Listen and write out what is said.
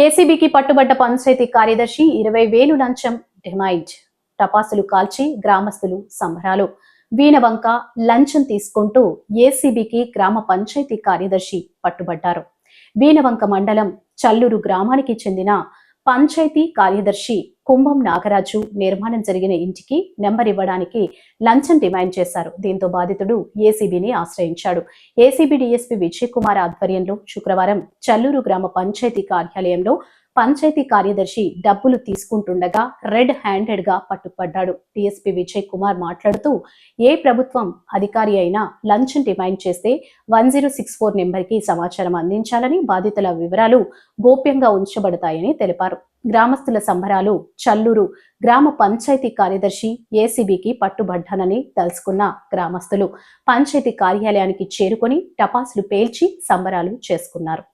ఏసీబీకి పట్టుబడ్డ పంచాయతీ కార్యదర్శి ఇరవై వేలు లంచం డిమాండ్. టపాసులు కాల్చి గ్రామస్తులు సంబరాలు. వీణవంక లంచం తీసుకుంటూ ఏసీబీకి గ్రామ పంచాయతీ కార్యదర్శి పట్టుబడ్డారు. వీణవంక మండలం చల్లూరు గ్రామానికి చెందిన పంచాయతీ కార్యదర్శి కుంభం నాగరాజు నిర్మాణం జరిగిన ఇంటికి నెంబర్ ఇవ్వడానికి లంచం డిమాండ్ చేశారు. దీంతో బాధితుడు ఏసీబీని ఆశ్రయించాడు. ఏసీబీ డీఎస్పీ విజయ్ కుమార్ ఆధ్వర్యంలో శుక్రవారం చల్లూరు గ్రామ పంచాయతీ కార్యాలయంలో పంచాయతీ కార్యదర్శి డబ్బులు తీసుకుంటుండగా రెడ్ హ్యాండెడ్గా పట్టుపడ్డాడు టీఎస్పీ విజయ్ కుమార్ మాట్లాడుతూ ఏ ప్రభుత్వం అధికారి అయినా లంచ్ డిమాండ్ చేస్తే వన్ జీరో సిక్స్ ఫోర్ నెంబర్కి సమాచారం అందించాలని బాధితుల వివరాలు గోప్యంగా ఉంచబడతాయని తెలిపారు. గ్రామస్తుల సంబరాలు చల్లూరు గ్రామ పంచాయతీ కార్యదర్శి ఏసీబీకి పట్టుబడ్డానని తెలుసుకున్న గ్రామస్తులు పంచాయతీ కార్యాలయానికి చేరుకొని టపాసులు పేల్చి సంబరాలు చేసుకున్నారు.